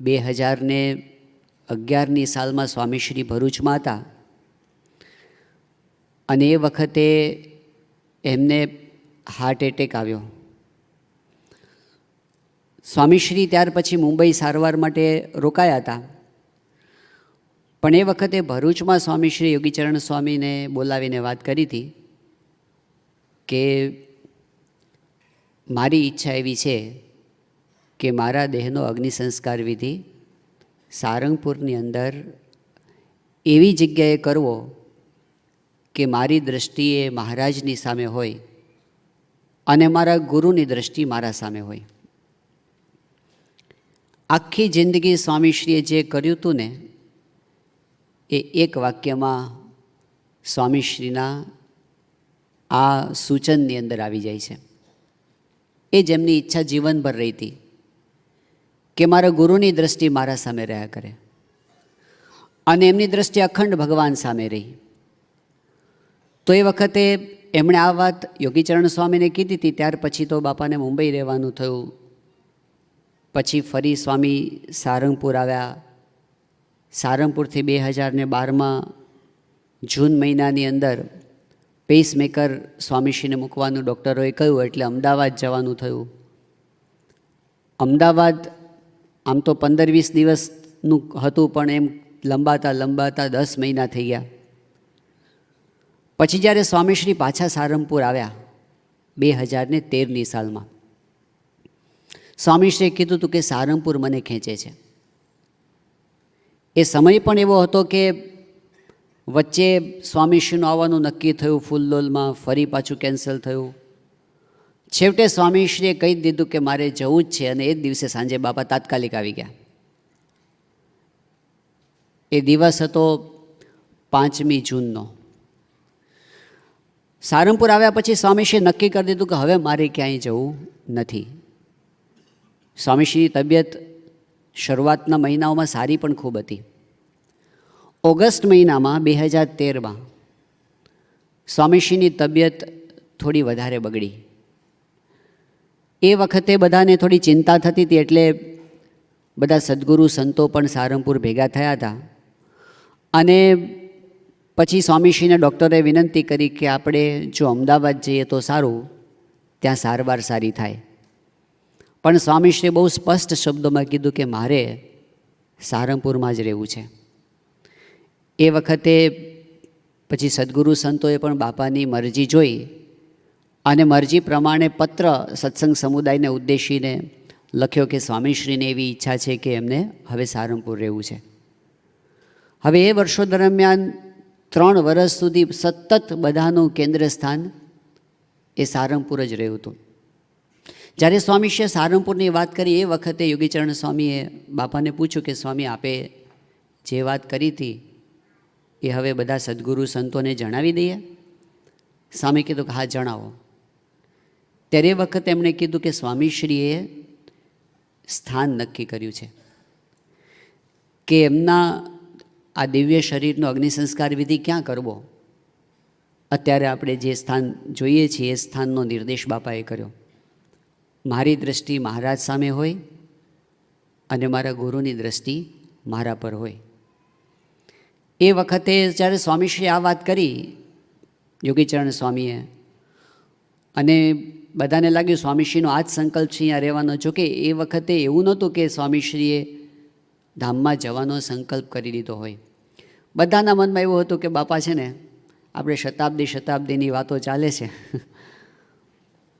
બે હજારને અગિયારની સાલમાં સ્વામીશ્રી ભરૂચમાં હતા અને એ વખતે એમને હાર્ટ એટેક આવ્યો. સ્વામીશ્રી ત્યાર પછી મુંબઈ સારવાર માટે રોકાયા હતા. પણ એ વખતે ભરૂચમાં સ્વામીશ્રી યોગીચરણ સ્વામીને બોલાવીને વાત કરી હતી કે મારી ઈચ્છા એવી છે કે મારા દેહનો અગ્નિ સંસ્કાર વિધિ સારંગપુરની અંદર એવી જગ્યાએ કરવો કે મારી દૃષ્ટિએ મહારાજની સામે હોય અને મારા ગુરુની દૃષ્ટિ મારા સામે હોય. આખી જિંદગી સ્વામીશ્રીએ જે કર્યું હતું ને, એ એક વાક્યમાં સ્વામીશ્રીના આ સૂચનની અંદર આવી જાય છે. એ જેમની ઈચ્છા જીવનભર રહી હતી કે મારા ગુરુની દ્રષ્ટિ મારા સામે રહ્યા કરે. અને એમની દ્રષ્ટિ અખંડ ભગવાન સામે રહી. તો એ વખતે એમણે આ વાત યોગીચરણ સ્વામીને કીધી હતી, ત્યાર પછી તો બાપાને મુંબઈ રહેવાનું થયું. પછી ફરી સ્વામી સારંગપુર આવ્યા. સારંગપુરથી બે હજારને બારમાં જૂન મહિનાની અંદર પેસમેકર સ્વામીશ્રીને મૂકવાનું ડૉક્ટરોએ કહ્યું, એટલે અમદાવાદ જવાનું થયું. અમદાવાદ આમ તો પંદર વીસ દિવસનું હતું, પણ એમ લંબાતા લંબાતા દસ મહિના થઈ ગયા. પછી જ્યારે સ્વામીશ્રી પાછા સારંગપુર આવ્યા, બે હજારને તેરની સાલમાં. સ્વામીશ્રીએ કીધું હતું કે સારંગપુર મને ખેંચે છે. એ સમય પણ એવો હતો કે વચ્ચે સ્વામીશ્રીનું આવવાનું નક્કી થયું, ફૂલદોલમાં ફરી પાછું કેન્સલ થયું. છેવટે સ્વામીશ્રીએ કહી દીધું કે મારે જવું જ છે અને એ દિવસે સાંજે બાપા તાત્કાલિક આવી ગયા. એ દિવસ હતો પાંચમી જૂનનો. સારંગપુર આવ્યા પછી સ્વામીશ્રીએ નક્કી કરી દીધું કે હવે મારે ક્યાંય જવું નથી. સ્વામીશ્રીની તબિયત શરૂઆતના મહિનાઓમાં સારી પણ ખૂબ હતી. ઓગસ્ટ મહિનામાં બે હજાર તેરમાં સ્વામીશ્રીની તબિયત થોડી વધારે બગડી. એ વખતે બધાને થોડી ચિંતા થતી હતી એટલે બધા સદગુરુ સંતો પણ સારંગપુર ભેગા થયા હતા. અને પછી સ્વામીશ્રીને ડૉક્ટરે વિનંતી કરી કે આપણે જો અમદાવાદ જઈએ તો સારું, ત્યાં સારવાર સારી થાય. પણ સ્વામીશ્રીએ બહુ સ્પષ્ટ શબ્દોમાં કીધું કે મારે સારંગપુરમાં જ રહેવું છે. એ વખતે પછી સદગુરુ સંતોએ પણ બાપાની મરજી જોઈ અને મરજી પ્રમાણે પત્ર સત્સંગ સમુદાયને ઉદ્દેશીને લખ્યો કે સ્વામીશ્રીને એવી ઈચ્છા છે કે એમને હવે સારંગપુર રહેવું છે. હવે એ વર્ષો દરમિયાન ત્રણ વર્ષ સુધી સતત બધાનું કેન્દ્ર સ્થાન એ સારંગપુર જ રહ્યું હતું. જ્યારે સ્વામીશ્રીએ સારંગપુરની વાત કરી એ વખતે યોગીચરણ સ્વામીએ બાપાને પૂછ્યું કે સ્વામી આપે જે વાત કરી હતી એ હવે બધા સદગુરુ સંતોને જણાવી દઈએ? સ્વામી કીધું કે હા, જણાવો. ત્યારે એ વખતે એમણે કીધું કે સ્વામીશ્રીએ સ્થાન નક્કી કર્યું છે કે એમના આ દિવ્ય શરીરનો અગ્નિ સંસ્કાર વિધિ ક્યાં કરવો? અત્યારે આપણે જે સ્થાન જોઈએ છીએ, એ સ્થાનનો નિર્દેશ બાપાએ કર્યો. મારી દૃષ્ટિ મહારાજ સામે હોય અને મારા ગુરુની દૃષ્ટિ મારા પર હોય. એ વખતે જ્યારે સ્વામીશ્રી આ વાત કરી, યોગીચરણ સ્વામીએ, અને બધાને લાગ્યું, સ્વામીશ્રીનો આ જ સંકલ્પ છે અહીંયા રહેવાનો. જોકે એ વખતે એવું નહોતું કે સ્વામીશ્રીએ ધામમાં જવાનો સંકલ્પ કરી દીધો હોય. બધાના મનમાં એવું હતું કે, બાપા છે ને, આપણે શતાબ્દી શતાબ્દીની વાતો ચાલે છે.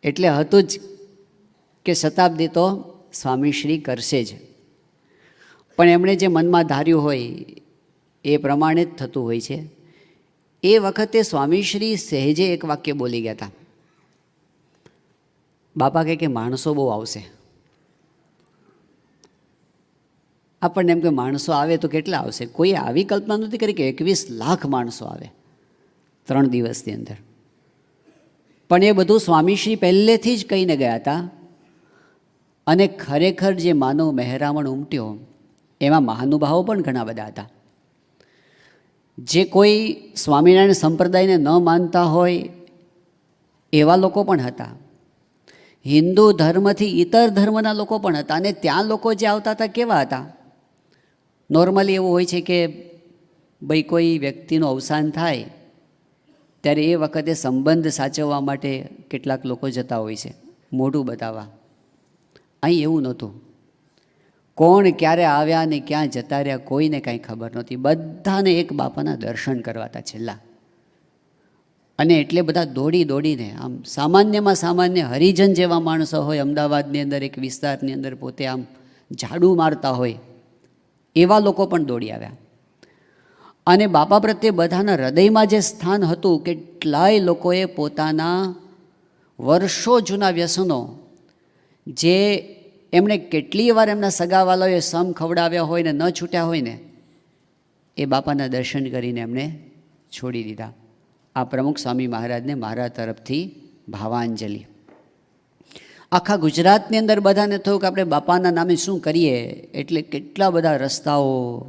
એટલે હતું જ કે શતાબ્દી તો સ્વામીશ્રી કરશે જ. પણ એમણે જે મનમાં ધાર્યું હોય, એ પ્રમાણે જ થતું હોય છે. એ વખતે સ્વામીશ્રી સહેજે એક વાક્ય બોલી ગયા હતા. બાપા કહે કે માણસો બહુ આવશે. આપણને એમ કે માણસો આવે તો કેટલા આવશે? કોઈ આવી કલ્પના નથી કરી કે એકવીસ લાખ માણસો આવે ત્રણ દિવસની અંદર. પણ એ બધું સ્વામીશ્રી પહેલેથી જ કહીને ગયા હતા અને ખરેખર જે માનવ મહેરામણ ઉમટ્યો, એમાં મહાનુભાવો પણ ઘણા બધા હતા. જે કોઈ સ્વામિનારાયણ સંપ્રદાયને ન માનતા હોય એવા લોકો પણ હતા. હિન્દુ ધર્મથી ઇતર ધર્મના લોકો પણ હતા અને ત્યાં લોકો જે આવતા હતા કેવા હતા? નોર્મલી એવું હોય છે કે ભાઈ કોઈ વ્યક્તિનું અવસાન થાય, ત્યારે એ વખતે સંબંધ સાચવવા માટે કેટલાક લોકો જતા હોય છે, મોઢું બતાવવા. અહીં એવું નહોતું. કોણ ક્યારે આવ્યા ને ક્યાં જતા રહ્યા કોઈને કાંઈ ખબર નહોતી. બધાને એક બાપાના દર્શન કરવા હતા છેલ્લા. અને એટલે બધા દોડી દોડીને, આમ સામાન્યમાં સામાન્ય હરિજન જેવા માણસો હોય, અમદાવાદની અંદર એક વિસ્તારની અંદર પોતે આમ ઝાડુ મારતા હોય, એવા લોકો પણ દોડી આવ્યા. અને બાપા પ્રત્યે બધાના હૃદયમાં જે સ્થાન હતું, કેટલાય લોકોએ પોતાના વર્ષો જૂના વ્યસનો, જે એમણે કેટલી વાર એમના સગાવાલાઓએ સમ ખવડાવ્યા હોય ને ન છૂટ્યા હોય ને, એ બાપાના દર્શન કરીને એમણે છોડી દીધા. આ પ્રમુખ સ્વામી મહારાજને મારા તરફથી ભાવાંજલિ. આખા ગુજરાતની અંદર બધાને થયું કે આપણે બાપાના નામે શું કરીએ? એટલે કેટલા બધા રસ્તાઓ,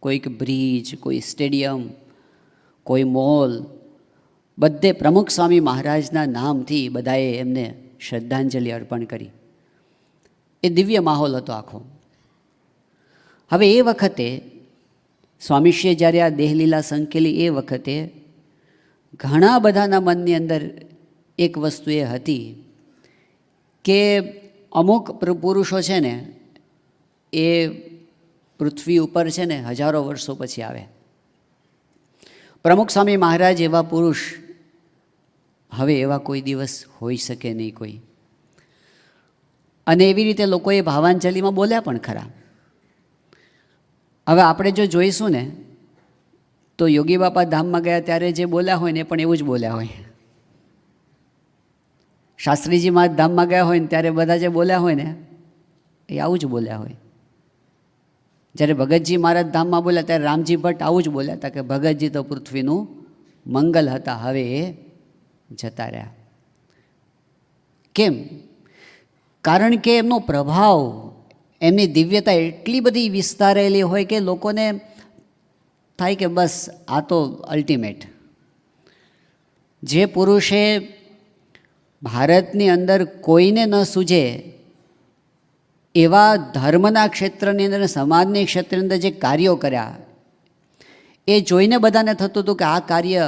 કોઈક બ્રિજ, કોઈ સ્ટેડિયમ, કોઈ મોલ, બધે પ્રમુખ સ્વામી મહારાજના નામથી બધાએ એમને શ્રદ્ધાંજલિ અર્પણ કરી. એ દિવ્ય માહોલ હતો આખો. હવે એ વખતે સ્વામીશ્રીએ જ્યારે આ દેહલીલા સંકેલી એ વખતે ઘણા બધાના મનની અંદર એક વસ્તુ એ હતી કે અમુક પુરુષો છે ને, એ પૃથ્વી ઉપર છે ને, હજારો વર્ષો પછી આવે. પ્રમુખ સ્વામી મહારાજ એવા પુરુષ, હવે એવા કોઈ દિવસ હોઈ શકે નહીં કોઈ. અને એવી રીતે લોકોએ ભાવાંજલિમાં બોલ્યા પણ ખરા. હવે આપણે જો જોઈશું ને તો યોગી બાપા ધામમાં ગયા ત્યારે જે બોલ્યા હોય ને પણ એવું જ બોલ્યા હોય. શાસ્ત્રીજી મા ધામમાં ગયા હોય ને ત્યારે બધા જે બોલ્યા હોય ને એ આવું જ બોલ્યા હોય. જ્યારે ભગતજી મહારાજ ધામમાં બોલ્યા ત્યારે રામજી ભટ્ટ આવું જ બોલ્યા હતા કે ભગતજી તો પૃથ્વીનું મંગલ હતા, હવે એ જતા રહ્યા. કેમ? કારણ કે એમનો પ્રભાવ, એમની દિવ્યતા એટલી બધી વિસ્તારેલી હોય કે લોકોને થાય કે બસ આ તો અલ્ટિમેટ જે પુરુષે ભારતની અંદર કોઈને ન સૂજે, એવા ધર્મના ક્ષેત્રની અંદર સમાજની ક્ષેત્રની અંદર જે કાર્યો કર્યા, એ જોઈને બધાને થતું હતું કે આ કાર્ય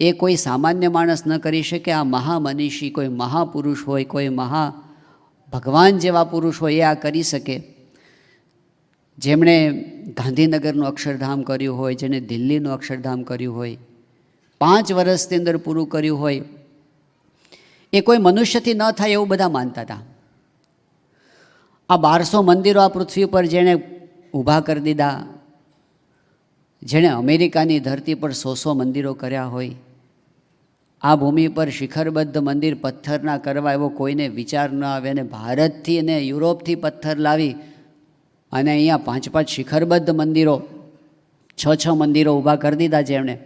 એ કોઈ સામાન્ય માણસ ન કરી શકે, આ મહામનીષી કોઈ મહાપુરુષ હોય, કોઈ મહા ભગવાન જેવા પુરુષ હોય એ આ કરી શકે. જેમણે ગાંધીનગરનું અક્ષરધામ કર્યું હોય, જેણે દિલ્હીનું અક્ષરધામ કર્યું હોય, પાંચ વર્ષની અંદર પૂરું કર્યું હોય, એ કોઈ મનુષ્યથી ન થાય એવું બધા માનતા હતા. આ બારસો મંદિરો આ પૃથ્વી પર જેણે ઊભા કરી દીધા, જેણે અમેરિકાની ધરતી પર સો સો મંદિરો કર્યા હોય, આ ભૂમિ પર શિખરબદ્ધ મંદિર પથ્થરના કરવા એવો કોઈને વિચાર ન આવે અને ભારતથી અને યુરોપથી પથ્થર લાવી અને અહીંયા પાંચ પાંચ શિખરબદ્ધ મંદિરો, છ છ મંદિરો ઊભા કરી દીધા છે એમણે.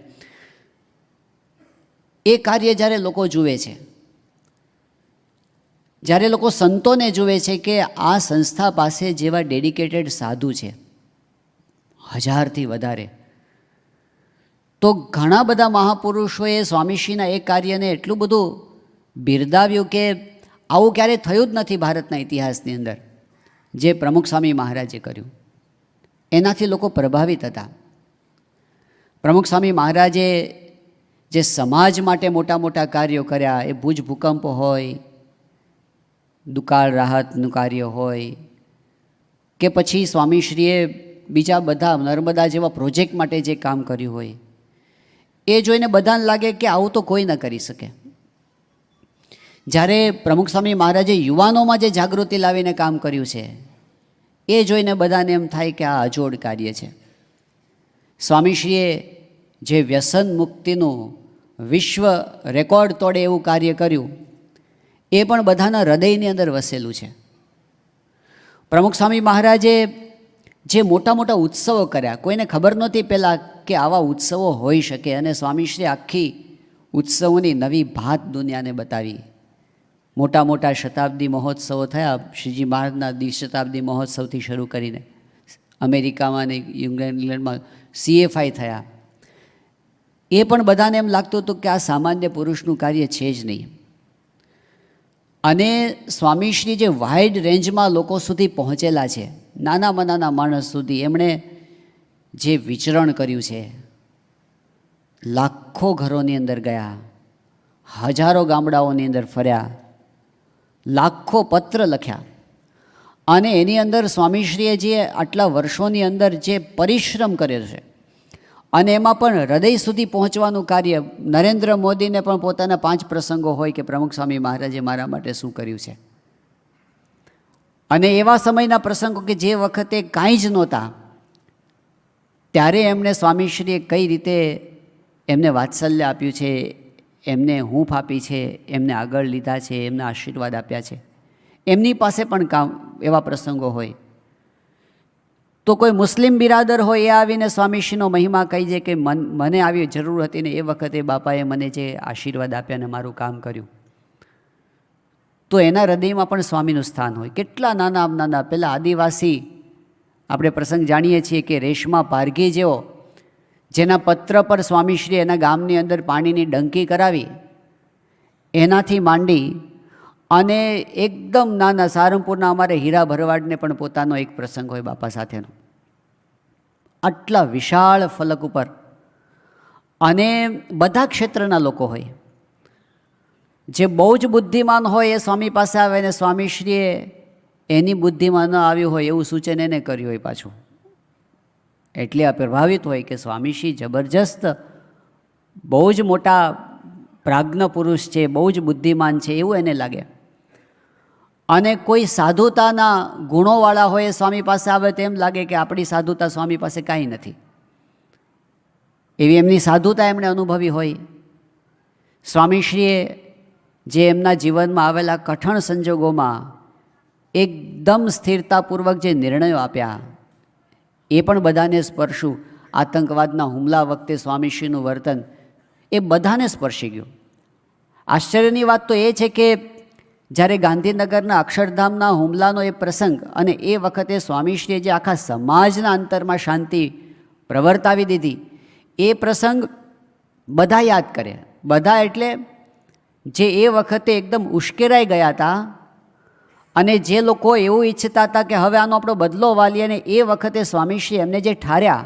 એ કાર્ય જ્યારે લોકો જુએ છે, જ્યારે લોકો સંતોને જુએ છે કે આ સંસ્થા પાસે જેવા ડેડિકેટેડ સાધુ છે, હજારથી વધારે, તો ઘણા બધા મહાપુરુષોએ સ્વામીશ્રીના એ કાર્યને એટલું બધું બિરદાવ્યું કે આવું ક્યારેય થયું જ નથી ભારતના ઇતિહાસની અંદર. જે પ્રમુખ સ્વામી મહારાજે કર્યું. એનાથી લોકો પ્રભાવિત હતા. પ્રમુખ સ્વામી મહારાજે જે સમાજ માટે મોટા મોટા કાર્યો કર્યા, એ ભુજ ભૂકંપ હોય, દુકાળ રાહતનું કાર્ય હોય, કે પછી સ્વામીશ્રીએ બીજા બધા નર્મદા જેવા પ્રોજેક્ટ માટે જે કામ કર્યું હોય, એ જોઈને બધાને લાગે કે આવું તો કોઈ ન કરી શકે. જ્યારે પ્રમુખ સ્વામી મહારાજે યુવાનોમાં જે જાગૃતિ લાવીને કામ કર્યું છે, એ જોઈને બધાને એમ થાય કે આ અજોડ કાર્ય છે. સ્વામીશ્રીએ જે વ્યસન મુક્તિનું વિશ્વ રેકોર્ડ તોડે એવું કાર્ય કર્યું, એ પણ બધાના હૃદયની અંદર વસેલું છે. પ્રમુખ સ્વામી મહારાજે જે મોટા મોટા ઉત્સવો કર્યા, કોઈને ખબર નહોતી પહેલાં કે આવા ઉત્સવો હોઈ શકે, અને સ્વામીશ્રી આખી ઉત્સવોની નવી ભાત દુનિયાને બતાવી. મોટા મોટા શતાબ્દી મહોત્સવો થયા. શ્રીજી મહારાજના દ્વિશતાબ્દી મહોત્સવથી શરૂ કરીને અમેરિકામાં અને ઇંગ્લેન્ડમાં સીએફઆઈ થયા. એ પણ બધાને એમ લાગતું હતું કે આ સામાન્ય પુરુષનું કાર્ય છે જ નહીં. અને સ્વામીશ્રી જે વાઇડ રેન્જમાં લોકો સુધી પહોંચેલા છે, નાનામાં નાના માણસ સુધી એમણે જે વિચરણ કર્યું છે, લાખો ઘરોની અંદર ગયા, હજારો ગામડાઓની અંદર ફર્યા લાખો પત્ર લખ્યા. અને એની અંદર સ્વામીશ્રીએ જે આટલા વર્ષોની અંદર જે પરિશ્રમ કર્યો છે, અને એમાં પણ હૃદય સુધી પહોંચવાનું કાર્ય નરેન્દ્ર મોદીને પણ પોતાના પાંચ પ્રસંગો હોય કે પ્રમુખ સ્વામી મહારાજે મારા માટે શું કર્યું છે. અને એવા સમયના પ્રસંગો કે જે વખતે કાંઈ જ નહોતા, ત્યારે એમણે સ્વામીશ્રીએ કઈ રીતે એમને વાત્સલ્ય આપ્યું છે એમને હૂંફ આપી છે, એમને આગળ લીધા છે, એમને આશીર્વાદ આપ્યા છે. એમની પાસે પણ કામ, એવા પ્રસંગો હોય. તો કોઈ મુસ્લિમ બિરાદર હોય એ આવીને સ્વામીશ્રીનો મહિમા કહી છે કે મન, મને આવી જરૂર હતી ને એ વખતે બાપાએ મને જે આશીર્વાદ આપ્યા ને મારું કામ કર્યું. તો એના હૃદયમાં પણ સ્વામીનું સ્થાન હોય. કેટલા નાના નાના પહેલાં આદિવાસી આપણે પ્રસંગ જાણીએ છીએ કે રેશમા પારઘી જેવો જેના પત્ર પર સ્વામીશ્રી એના ગામની અંદર પાણીની ડંકી કરાવી, એનાથી માંડી અને એકદમ નાના સારંગપુરના અમારે હીરા ભરવાડને પણ પોતાનો એક પ્રસંગ હોય બાપા સાથેનો. આટલા વિશાળ ફલક ઉપર અને બધા ક્ષેત્રના લોકો હોય. જે બહુ જ બુદ્ધિમાન હોય એ સ્વામી પાસે આવે ને સ્વામીશ્રીએ એની બુદ્ધિમાં ન આવ્યું હોય એવું સૂચન એને કર્યું હોય પાછું. એટલે આ પ્રભાવિત હોય કે સ્વામીશ્રી જબરજસ્ત બહુ જ મોટા પ્રાજ્ઞ પુરુષ છે, બહુ જ બુદ્ધિમાન છે એવું એને લાગે. અને કોઈ સાધુતાના ગુણોવાળા હોય સ્વામી પાસે આવે તેમ લાગે કે આપણી સાધુતા સ્વામી પાસે કાંઈ નથી. એવી એમની સાધુતા એમણે અનુભવી હોય. સ્વામીશ્રીએ જે એમના જીવનમાં આવેલા કઠણ સંજોગોમાં એકદમ સ્થિરતાપૂર્વક જે નિર્ણયો આપ્યા એ પણ બધાને સ્પર્શું. આતંકવાદના હુમલા વખતે સ્વામીશ્રીનું વર્તન એ બધાને સ્પર્શી ગયું. આશ્ચર્યની વાત તો એ છે કે જ્યારે ગાંધીનગરના અક્ષરધામના હુમલાનો એ પ્રસંગ અને એ વખતે સ્વામીશ્રીએ જે આખા સમાજના અંતરમાં શાંતિ પ્રવર્તાવી દીધી, એ પ્રસંગ બધા યાદ કરે. બધા એટલે જે એ વખતે એકદમ ઉશ્કેરાઈ ગયા હતા અને જે લોકો એવું ઈચ્છતા હતા કે હવે આનો આપણો બદલો વાલીએ અને એ વખતે સ્વામીશ્રી એમને જે ઠાર્યા,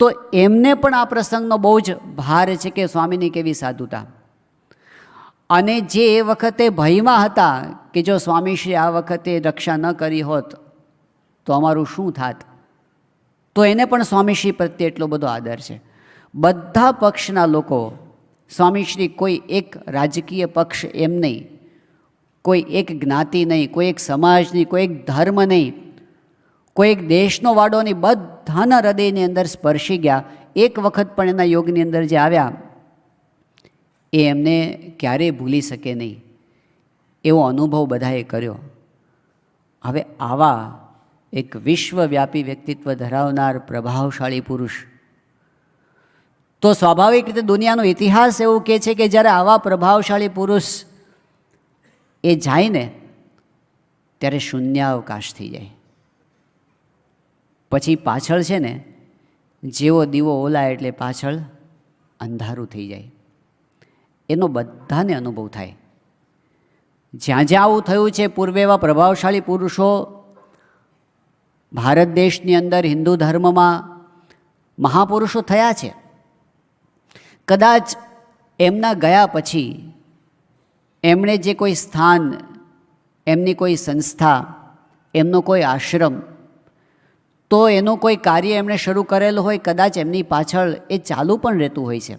તો એમને પણ આ પ્રસંગનો બહુ જ ભાર છે કે સ્વામીની કેવી સાધુતા. અને જે એ વખતે ભયમાં હતા કે જો સ્વામીશ્રી આ વખતે રક્ષા ન કરી હોત, તો અમારું શું થાત? તો એને પણ સ્વામીશ્રી પ્રત્યે એટલો બધો આદર છે. બધા પક્ષના લોકો, સ્વામીશ્રી કોઈ એક રાજકીય પક્ષ એમ નહીં કોઈ એક જ્ઞાતિ નહીં, કોઈ એક સમાજ નહીં, કોઈ એક ધર્મ નહીં. કોઈ એક દેશનો વાડો નહીં, બધાના હૃદયની અંદર સ્પર્શી ગયા. એક વખત પણ એના યોગની અંદર જે આવ્યા, એ એમને ક્યારેય ભૂલી શકે નહીં. એવો અનુભવ બધાએ કર્યો. હવે આવા એક વિશ્વવ્યાપી વ્યક્તિત્વ ધરાવનાર પ્રભાવશાળી પુરુષ, તો સ્વાભાવિક રીતે દુનિયાનો ઇતિહાસ એવું કહે છે કે જ્યારે આવા પ્રભાવશાળી પુરુષ એ જાય ને ત્યારે શૂન્યાવકાશ થઈ જાય. પછી પાછળ છે ને, જેવો દીવો ઓલાય એટલે પાછળ અંધારું થઈ જાય. એનો બધાને અનુભવ થાય. જ્યાં જ્યાં આવું થયું છે, પૂર્વે એવા પ્રભાવશાળી પુરુષો, ભારત દેશની અંદર હિન્દુ ધર્મમાં મહાપુરુષો થયા છે. કદાચ એમના ગયા પછી એમણે જે કોઈ સ્થાન, એમની કોઈ સંસ્થા, એમનો કોઈ આશ્રમ, તો એનું કોઈ કાર્ય એમણે શરૂ કરેલું હોય, કદાચ એમની પાછળ એ ચાલુ પણ રહેતું હોય છે.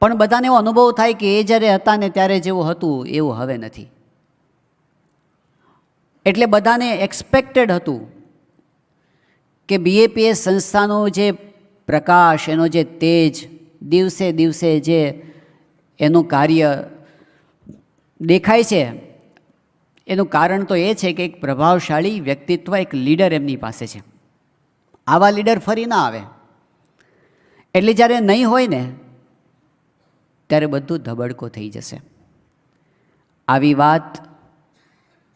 પણ બધાને એવો અનુભવ થાય કે એ જ્યારે હતા ને ત્યારે જેવું હતું, એવું હવે નથી. એટલે બધાને એક્સપેક્ટેડ હતું કે બીએપીએસ સંસ્થાનો જે પ્રકાશ, એનો જે તેજ, દિવસે દિવસે જે એનું કાર્ય દેખાય છે. એનું કારણ તો એ છે કે એક પ્રભાવશાળી વ્યક્તિત્વ એક લીડર એમની પાસે છે. આવા લીડર ફરી ના આવે. એટલે જ્યારે નહીં હોય ને, ત્યારે બધું ધબડકો થઈ જશે. આવી વાત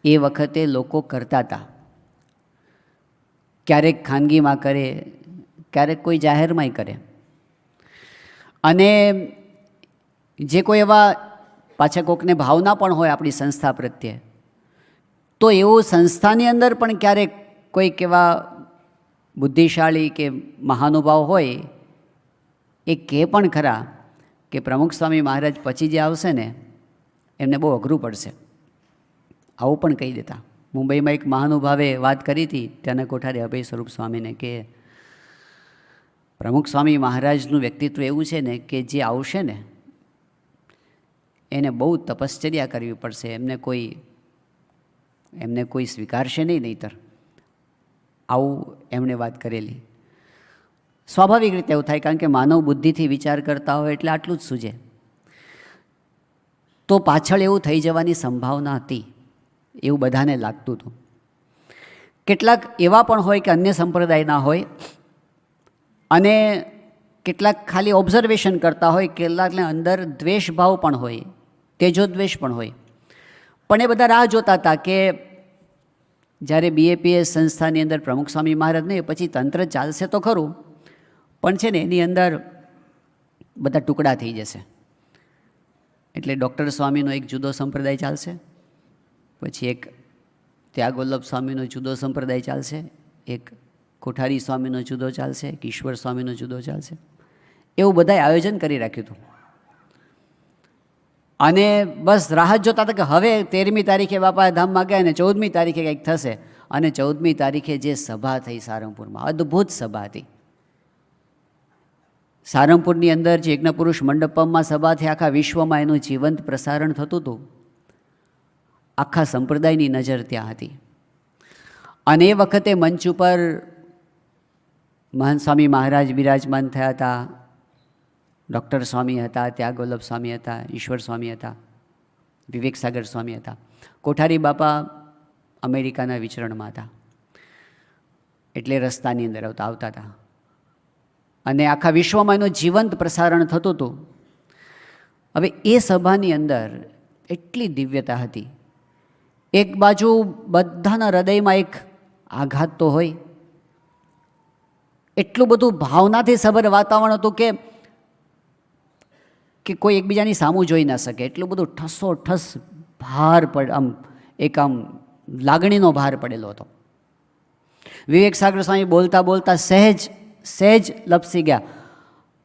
એ વખતે લોકો કરતા હતા. ક્યારેક ખાનગીમાં કરે, ક્યારેક કોઈ જાહેરમાંય કરે. અને જે કોઈ એવા પાછા કોકને ભાવના પણ હોય આપણી સંસ્થા પ્રત્યે. તો એવું સંસ્થાની અંદર પણ ક્યારેક કોઈક એવા બુદ્ધિશાળી કે મહાનુભાવ હોય, એ કહે પણ ખરા કે પ્રમુખ સ્વામી મહારાજ પછી જે આવશે ને, એમને બહુ અઘરું પડશે. આવું પણ કહી દેતા. મુંબઈમાં એક મહાનુભાવે વાત કરી હતી, ત્યાંના કોઠારી અભય સ્વરૂપ સ્વામીને કે, પ્રમુખ સ્વામી મહારાજનું વ્યક્તિત્વ એવું છે ને કે જે આવશે ને એને બહુ તપશ્ચર્યા કરવી પડશે. એમને કોઈ એમને કોઈ સ્વીકારશે નહીં નહીતર. આવું એમણે વાત કરેલી. સ્વાભાવિક રીતે એવું થાય કારણ કે માનવ બુદ્ધિથી વિચાર કરતા હોય એટલે આટલું જ સૂજે. તો પાછળ એવું થઈ જવાની સંભાવના હતી. એવું બધાને લાગતું હતું. કેટલાક એવા પણ હોય કે અન્ય સંપ્રદાયના હોય અને કેટલાક ખાલી ઓબ્ઝર્વેશન કરતા હોય, કેટલાકને અંદર દ્વેષભાવ પણ હોય. તેજો દ્વેષ પણ હોય. પણ એ બધા રાહ જોતા હતા કે જ્યારે બીએપીએસ સંસ્થાની અંદર પ્રમુખ સ્વામી મહારાજ નહીં, પછી તંત્ર ચાલશે તો ખરું, પણ છે ને એની અંદર બધા ટુકડા થઈ જશે. એટલે ડૉક્ટર સ્વામીનો એક જુદો સંપ્રદાય ચાલશે, પછી એક ત્યાગોલ્લભ સ્વામીનો જુદો સંપ્રદાય ચાલશે, એક કોઠારી સ્વામીનો જુદો ચાલશે, એક ઈશ્વર સ્વામીનો જુદો ચાલશે. એવું બધાએ આયોજન કરી રાખ્યું હતું. અને બસ રાહ જોતા હતા કે હવે તેરમી તારીખે બાપા ધામમાં ગયા અને ચૌદમી તારીખે કંઈક થશે. અને ચૌદમી તારીખે જે સભા થઈ સારંગપુરમાં, અદ્ભુત સભા હતી. સારંગપુરની અંદર જે યજ્ઞપુરુષ મંડપમમાં સભાથી આખા વિશ્વમાં એનું જીવંત પ્રસારણ થતું હતું. આખા સંપ્રદાયની નજર ત્યાં હતી. અને એ વખતે મંચ ઉપર મહાન સ્વામી મહારાજ બિરાજમાન થયા હતા. ડૉક્ટર સ્વામી હતા ત્યાગોલ્લભ સ્વામી હતા, ઈશ્વર સ્વામી હતા વિવેક સાગર સ્વામી હતા. કોઠારી બાપા અમેરિકાના વિચરણમાં હતા. એટલે રસ્તાની અંદર આવતા આવતા હતા. અને આખા વિશ્વમાં એનું જીવંત પ્રસારણ થતું હતું. હવે એ સભાની અંદર એટલી દિવ્યતા હતી. એક બાજુ બધાના હૃદયમાં એક આઘાત તો હોય. એટલું બધું ભાવનાથી સભર વાતાવરણ હતું કે કે કોઈ એકબીજાની સામું જોઈ ના શકે. એટલું બધું ઠસો ઠસ ભાર પડ, આમ, એક આમ લાગણીનો ભાર પડેલો હતો. વિવેક સાગર સ્વામી બોલતા બોલતા સહેજ સહેજ લપસી ગયા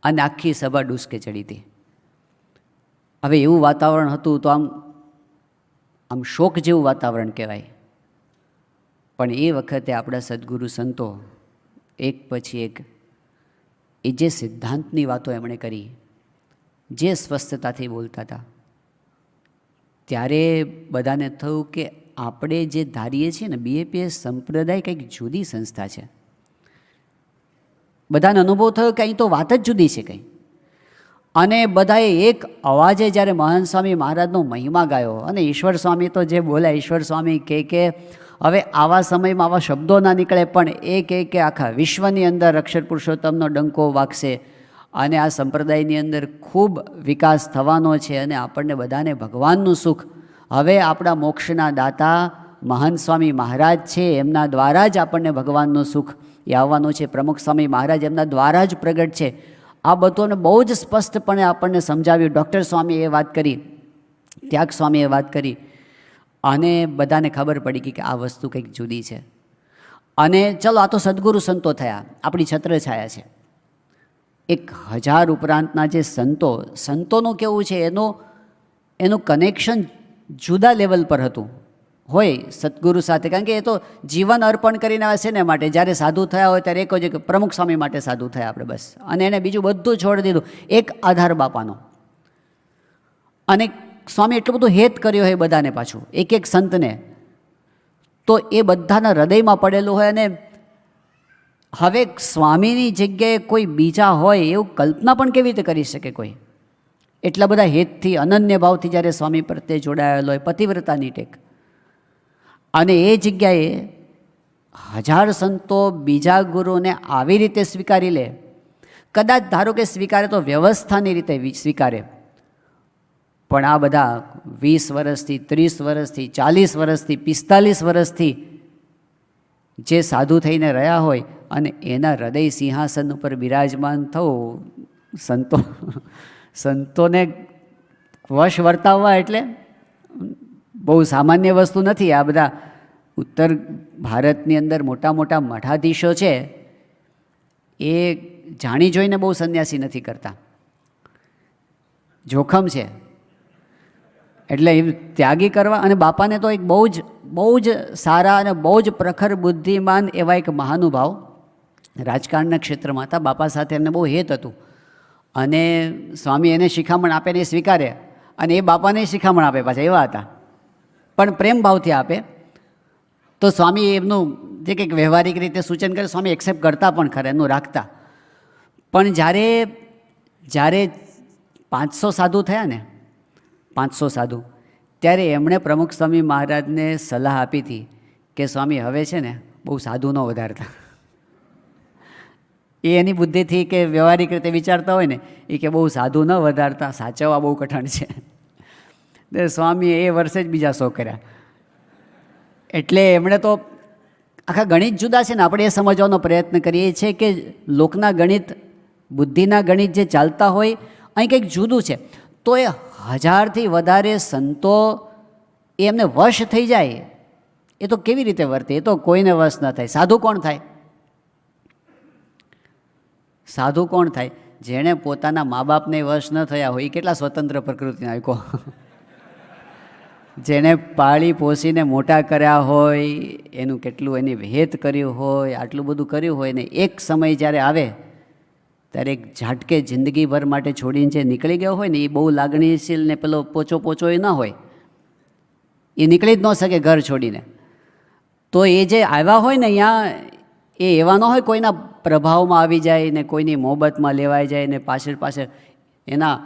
અને આખી સભા ડૂસકે ચડી હતી. હવે એવું વાતાવરણ હતું તો આમ આમ શોક જેવું વાતાવરણ કહેવાય. પણ એ વખતે આપણા સદગુરુ સંતો એક પછી એક એ જે સિદ્ધાંતની વાતો એમણે કરી જે સ્વસ્થતાથી બોલતા હતા. ત્યારે બધાને થયું કે આપણે જે ધારીએ છીએ ને બીએપીએસ સંપ્રદાય કંઈક જુદી સંસ્થા છે. બધાને અનુભવ થયો કે અહીં તો વાત જ જુદી છે કંઈ. અને બધાએ એક અવાજે જ્યારે મહાન સ્વામી મહારાજનો મહિમા ગાયો અને ઈશ્વર સ્વામી તો જે બોલ્યા, ઈશ્વર સ્વામી, કે કે, હવે આવા સમયમાં આવા શબ્દો ના નીકળે, પણ એ કે આખા વિશ્વની અંદર અક્ષર પુરુષોત્તમનો ડંકો વાગશે અને આ સંપ્રદાયની અંદર ખૂબ વિકાસ થવાનો છે અને આપણને બધાને ભગવાનનું સુખ. હવે આપણા મોક્ષના દાતા મહાન સ્વામી મહારાજ છે, એમના દ્વારા જ આપણને ભગવાનનું સુખ એ આવવાનું છે. પ્રમુખ સ્વામી મહારાજ એમના દ્વારા જ પ્રગટ છે. આ બધુંને બહુ જ સ્પષ્ટપણે આપણને સમજાવ્યું. ડૉક્ટર સ્વામીએ વાત કરી, ત્યાગ સ્વામીએ વાત કરી. અને બધાને ખબર પડી કે આ વસ્તુ કંઈક જુદી છે. અને ચલો, આ તો સદગુરુ સંતો થયા. આપણી છત્રછાયા છે. એક હજાર ઉપરાંતના જે સંતો, સંતોનું કેવું છે, એનું એનું કનેક્શન જુદા લેવલ પર હતું. હોય સદગુરુ સાથે, કારણ કે એ તો જીવન અર્પણ કરીને આવે છે ને માટે. જ્યારે સાધુ થયા હોય, ત્યારે એક જ કે પ્રમુખ સ્વામી માટે સાધુ થયા આપણે બસ. અને એને બીજું બધું છોડી દીધું. એક આધાર બાપાનો. અને સ્વામી એટલું બધું હેત કર્યો હોય બધાને પાછું. એક એક સંતને. તો એ બધાના હૃદયમાં પડેલું હોય અને હવે સ્વામીની જગ્યાએ કોઈ બીજા હોય એવું કલ્પના પણ કેવી રીતે કરી શકે કોઈ? એટલા બધા હેતથી, અનન્ય ભાવથી જ્યારે સ્વામી પ્રત્યે જોડાયેલો હોય, પતિવ્રતાની ટેક. અને એ જગ્યાએ હજાર સંતો બીજા ગુરુને આવી રીતે સ્વીકારી લે. કદાચ ધારો કે સ્વીકારે તો વ્યવસ્થાની રીતે સ્વીકારે. પણ આ બધા વીસ વર્ષથી, ત્રીસ વર્ષથી, ચાલીસ વર્ષથી, પિસ્તાલીસ વર્ષથી જે સાધુ થઈને રહ્યા હોય અને એના હૃદય સિંહાસન ઉપર બિરાજમાન થવું, સંતો, સંતોને વશ વર્તાવવા એટલે બહુ સામાન્ય વસ્તુ નથી. આ બધા ઉત્તર ભારતની અંદર મોટા મોટા મઠાધીશો છે, એ જાણી જોઈને બહુ સંન્યાસી નથી કરતા. જોખમ છે. એટલે એ ત્યાગી કરવા અને બાપાને તો એક બહુ જ બહુ જ સારા અને બહુ જ પ્રખર બુદ્ધિમાન એવા એક મહાનુભાવ રાજકારણના ક્ષેત્રમાં હતા, બાપા સાથે એમને બહુ હેત હતું. અને સ્વામી એને શિખામણ આપે ને એ સ્વીકારે અને એ બાપાને શિખામણ આપે પાછા, એવા હતા. પણ પ્રેમ ભાવથી આપે. તો સ્વામી એમનું જે કંઈક વ્યવહારિક રીતે સૂચન કરે, સ્વામી એક્સેપ્ટ કરતા પણ ખરા, એમનું રાખતા. પણ જ્યારે જ્યારે પાંચસો સાધુ થયા ને, પાંચસો સાધુ, ત્યારે એમણે પ્રમુખ સ્વામી મહારાજને સલાહ આપી હતી કે સ્વામી હવે છે ને બહુ સાધુ ન વધારતા એ એની બુદ્ધિથી કે વ્યવહારિક રીતે વિચારતા હોય ને, એ કે બહુ સાધુ ન વધારતા, સાચવવા બહુ કઠણ છે. સ્વામીએ એ વર્ષે જ બીજા શો કર્યા. એટલે એમણે તો આખા ગણિત જુદા છે ને, આપણે એ સમજવાનો પ્રયત્ન કરીએ છીએ કે લોકના ગણિત, બુદ્ધિના ગણિત જે ચાલતા હોય, અહીં કંઈક જુદું છે. તો એ હજારથી વધારે સંતો એ એમને વશ થઈ જાય. એ તો કેવી રીતે વર્તે? એ તો કોઈને વશ ન થાય. સાધુ કોણ થાય? સાધુ કોણ થાય? જેણે પોતાના મા બાપને વશ ન થયા હોય, એ કેટલા સ્વતંત્ર પ્રકૃતિના કહો. જેણે પાળી પોષીને મોટા કર્યા હોય, એનું કેટલું એની વિહેત કર્યું હોય, આટલું બધું કર્યું હોય ને, એક સમય જ્યારે આવે, ત્યારે એક ઝાટકે જિંદગીભર માટે છોડીને જે નીકળી ગયો હોય ને, એ બહુ લાગણીશીલ ને પેલો પોચો પોચો એ ન હોય. એ નીકળી જ ન શકે ઘર છોડીને. તો એ જે આવ્યા હોય ને અહીંયા, એ એવા ન હોય કોઈના પ્રભાવમાં આવી જાય ને કોઈની મોહબતમાં લેવાઈ જાય ને પાછળ પાછળ એના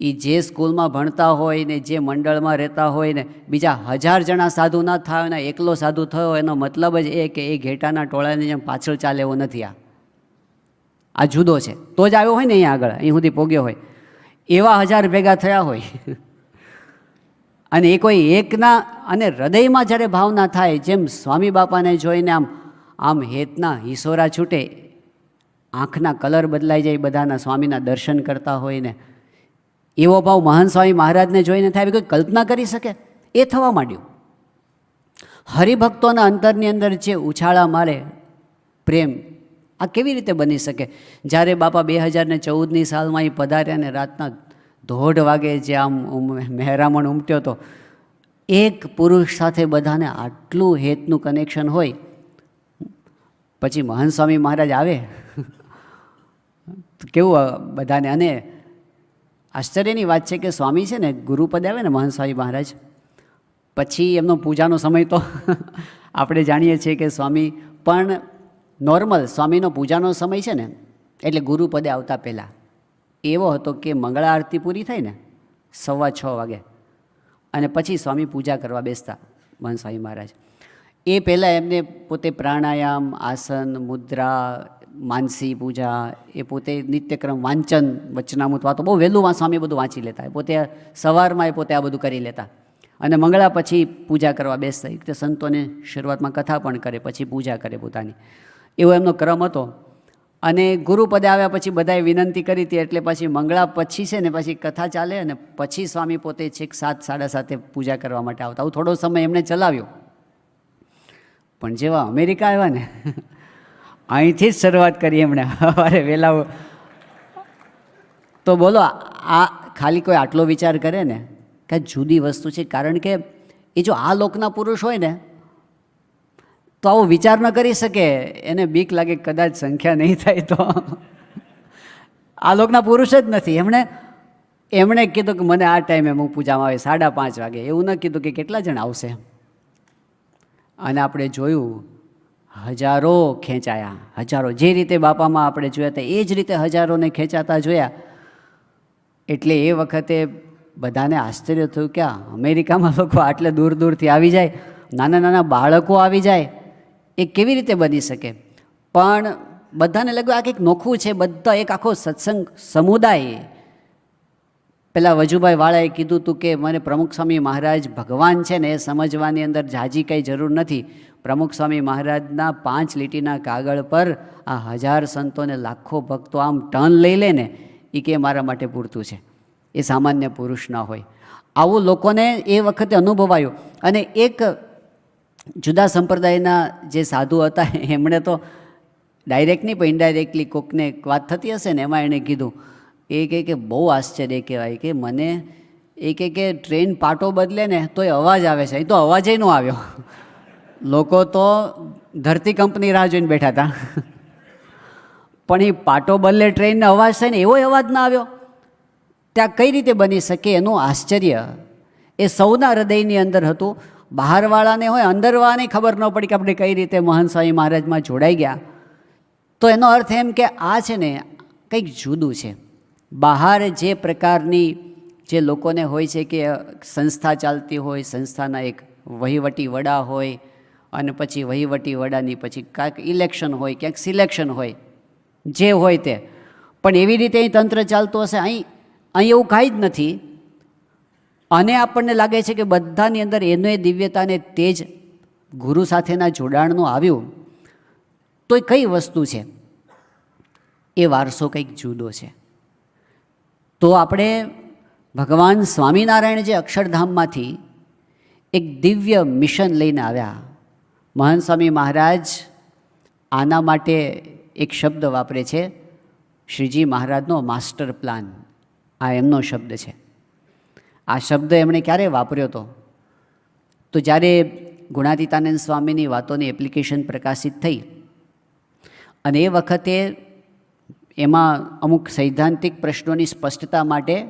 એ જે સ્કૂલમાં ભણતા હોય ને જે મંડળમાં રહેતા હોય ને બીજા હજાર જણા સાધુ ના થાય ને એકલો સાધુ થયો એનો મતલબ જ એ કે એ ઘેટાના ટોળાની જેમ પાછળ ચાલે એવો નથી આ. આ જુદો છે. તો જ આવ્યો હોય ને અહીંયા આગળ, અહીં સુધી પોગ્યો હોય. એવા હજાર ભેગા થયા હોય. અને એ કોઈ એકના અને હૃદયમાં જ્યારે ભાવના થાય, જેમ સ્વામી બાપાને જોઈને આમ આમ હેતના હિસોરા છૂટે આંખના કલર બદલાઈ જાય, બધાના સ્વામીના દર્શન કરતા હોય ને. એવો ભાવ મહાન સ્વામી મહારાજને જોઈને થાય કોઈ કલ્પના કરી શકે? એ થવા માંડ્યું. હરિભક્તોના અંતરની અંદર જે ઉછાળા મારે, પ્રેમ, આ કેવી રીતે બની શકે? જ્યારે બાપા બે હજાર ને ચૌદની સાલમાં એ પધાર્યા ને રાતના દોઢ વાગે જે આમ મહેરામણ ઉમટ્યો હતો એક પુરુષ સાથે બધાને આટલું હેતનું કનેક્શન હોય, પછી મહાન સ્વામી મહારાજ આવે? કેવું બધાને? અને આશ્ચર્યની વાત છે કે સ્વામી છે ને, ગુરુપદ આવે ને મહંત સ્વામી મહારાજ, પછી એમનો પૂજાનો સમય તો આપણે જાણીએ છીએ કે સ્વામી, પણ નોર્મલ સ્વામીનો પૂજાનો સમય છે ને, એટલે ગુરુપદે આવતા પહેલાં. એવો હતો કે મંગળા આરતી પૂરી થઈ ને, સવા છ વાગે. અને પછી સ્વામી પૂજા કરવા બેસતા મહંત સ્વામી મહારાજ. એ પહેલાં એમને પોતે પ્રાણાયામ, આસન, મુદ્રા માનસી પૂજા, એ પોતે નિત્યક્રમ, વાંચન વચનામૃત વાતો, બહુ વહેલું વાંચવા સ્વામી બધું વાંચી લેતા. એ પોતે સવારમાં એ પોતે આ બધું કરી લેતા. અને મંગળા પછી પૂજા કરવા બેસતા. રીતે સંતોને શરૂઆતમાં કથા પણ કરે, પછી પૂજા કરે પોતાની. એવો એમનો ક્રમ હતો. અને ગુરુપદે આવ્યા પછી બધાએ વિનંતી કરી હતી, એટલે પછી મંગળા પછી છે ને પછી કથા ચાલે અને પછી સ્વામી પોતે છેક સાત, સાડા સાતે પૂજા કરવા માટે આવતા. આવું થોડો સમય એમણે ચલાવ્યો. પણ જેવા અમેરિકા આવ્યા ને અહીંથી જ શરૂઆત કરી એમણે. સવારે વહેલા તો બોલો, આ ખાલી કોઈ આટલો વિચાર કરે ને? કે જુદી વસ્તુ છે. કારણ કે એ જો આ લોકના પુરુષ હોય ને, તો આવો વિચાર ન કરી શકે. એને બીક લાગે કદાચ સંખ્યા નહીં થાય તો. આ લોકના પુરુષ જ નથી. એમણે એમણે કીધું કે મને આ ટાઈમે હું પૂજામાં આવે, સાડા પાંચ વાગે. એવું ન કીધું કે કેટલા જણ આવશે. અને આપણે જોયું હજારો ખેંચાયા. હજારો. જે રીતે બાપામાં આપણે જોયા હતા એ જ રીતે હજારોને ખેંચાતા જોયા. એટલે એ વખતે બધાને આશ્ચર્ય થયું કે અમેરિકામાં લોકો આટલે દૂર દૂરથી આવી જાય. નાના નાના બાળકો આવી જાય. એ કેવી રીતે બની શકે? પણ બધાને લાગ્યું આ કંઈક નોખું છે. બધા એક આખો સત્સંગ સમુદાય. પેલા વજુભાઈ વાળાએ કીધું હતું કે મને પ્રમુખ સ્વામી મહારાજ ભગવાન છે ને એ સમજવાની અંદર જાજી કંઈ જરૂર નથી. પ્રમુખ સ્વામી મહારાજના પાંચ લીટીના કાગળ પર આ હજાર સંતોને લાખો ભક્તો આમ ટર્ન લઈ લે ને એ કે મારા માટે પૂરતું છે. એ સામાન્ય પુરુષ ના હોય. આવું લોકોને એ વખતે અનુભવાયું. અને એક જુદા સંપ્રદાયના જે સાધુ હતા, એમણે તો ડાયરેક્ટ નહીં પણ ઇન્ડાયરેક્ટલી કોકને વાત થતી હશે ને, એમાં એણે કીધું એ કહે કે બહુ આશ્ચર્ય કહેવાય કે મને એ કહે કે ટ્રેન પાટો બદલે ને તોય અવાજ આવે છે. અહીં તો અવાજ ન આવ્યો. લોકો તો ધરતી કંપની રાહ જોઈને બેઠા હતા. પણ એ પાટો બદલે ટ્રેનનો અવાજ થાય ને એવો અવાજ ના આવ્યો. ત્યાં કઈ રીતે બની શકે એનું આશ્ચર્ય? એ સૌના હૃદયની અંદર હતું. બહારવાળાને હોય, અંદરવાળાને ખબર ન પડી કે આપણે કઈ રીતે મહાન સ્વામી મહારાજમાં જોડાઈ ગયા. તો એનો અર્થ એમ કે આ છે ને કંઈક જુદું છે. બહાર જે પ્રકારની જે લોકોને હોય છે કે સંસ્થા ચાલતી હોય, સંસ્થાના એક વહીવટી વડા હોય અને પછી વહીવટી વડાની પછી કાંઈક ઇલેક્શન હોય, ક્યાંક સિલેક્શન હોય, જે હોય તે. પણ એવી રીતે અહીં તંત્ર ચાલતું હશે? અહીં અહીં એવું કાંઈ જ નથી. અને આપણને લાગે છે કે બધાની અંદર એનો એ દિવ્યતાને તેજ ગુરુ સાથેના જોડાણનું આવ્યું. તો એ કઈ વસ્તુ છે? એ વારસો કંઈક જુદો છે. તો આપણે ભગવાન સ્વામિનારાયણ જે અક્ષરધામમાંથી એક દિવ્ય મિશન લઈને આવ્યા. મહાન સ્વામી મહારાજ આના માટે એક શબ્દ વાપરે છે, શ્રીજી મહારાજનો માસ્ટર પ્લાન. આ એમનો શબ્દ છે. આ શબ્દ એમણે ક્યારે વાપર્યો હતો તો જ્યારે ગુણાતીતાનંદ સ્વામીની વાતોની એપ્લિકેશન પ્રકાશિત થઈ અને એ વખતે એમાં અમુક સૈદ્ધાંતિક પ્રશ્નોની સ્પષ્ટતા માટે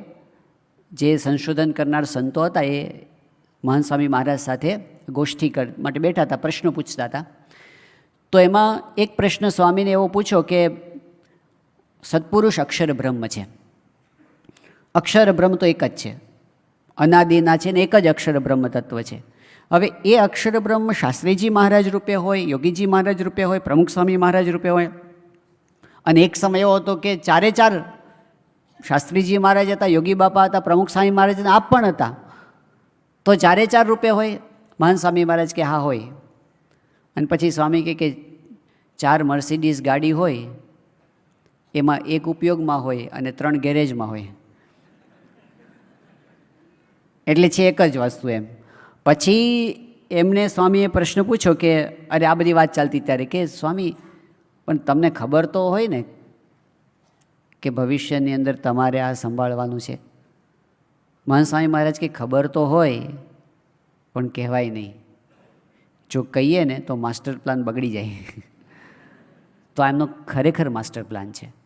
જે સંશોધન કરનાર સંતો હતા એ મહાન સ્વામી મહારાજ સાથે ગોષ્ઠી કર, માટે બેઠા હતા, પ્રશ્નો પૂછતા હતા. તો એમાં એક પ્રશ્ન સ્વામીને એવો પૂછ્યો કે સત્પુરુષ અક્ષર બ્રહ્મ છે. અક્ષર બ્રહ્મ તો એક જ છે. અનાદિના છે ને એક જ અક્ષર બ્રહ્મ તત્વ છે. હવે એ અક્ષર બ્રહ્મ શાસ્ત્રીજી મહારાજ રૂપે હોય, યોગીજી મહારાજ રૂપે હોય, પ્રમુખ સ્વામી મહારાજ રૂપે હોય અને એક સમય એવો હતો કે ચારે ચાર શાસ્ત્રીજી મહારાજ હતા, યોગી બાપા હતા, પ્રમુખ સ્વામી મહારાજ હતા આપ પણ હતા. તો ચારે ચાર રૂપે હોય, મહાન સ્વામી મહારાજ કે હા હોય. અને પછી સ્વામી કહે કે ચાર મર્સિડીઝ ગાડી હોય, એમાં એક ઉપયોગમાં હોય અને ત્રણ ગેરેજમાં હોય. એટલે છે એક જ વસ્તુ એમ. પછી એમને સ્વામીએ પ્રશ્ન પૂછ્યો કે અરે આ બધી વાત ચાલતી ત્યારે કે સ્વામી પણ તમને ખબર તો હોય ને કે ભવિષ્યની અંદર તમારે આ સંભાળવાનું છે. મહાસ્વામી મહારાજ કે ખબર તો હોય, પણ કહેવાય નહીં. જો કહીએ ને તો માસ્ટર પ્લાન બગડી જાય. તો આ એમનો ખરેખર માસ્ટર પ્લાન છે.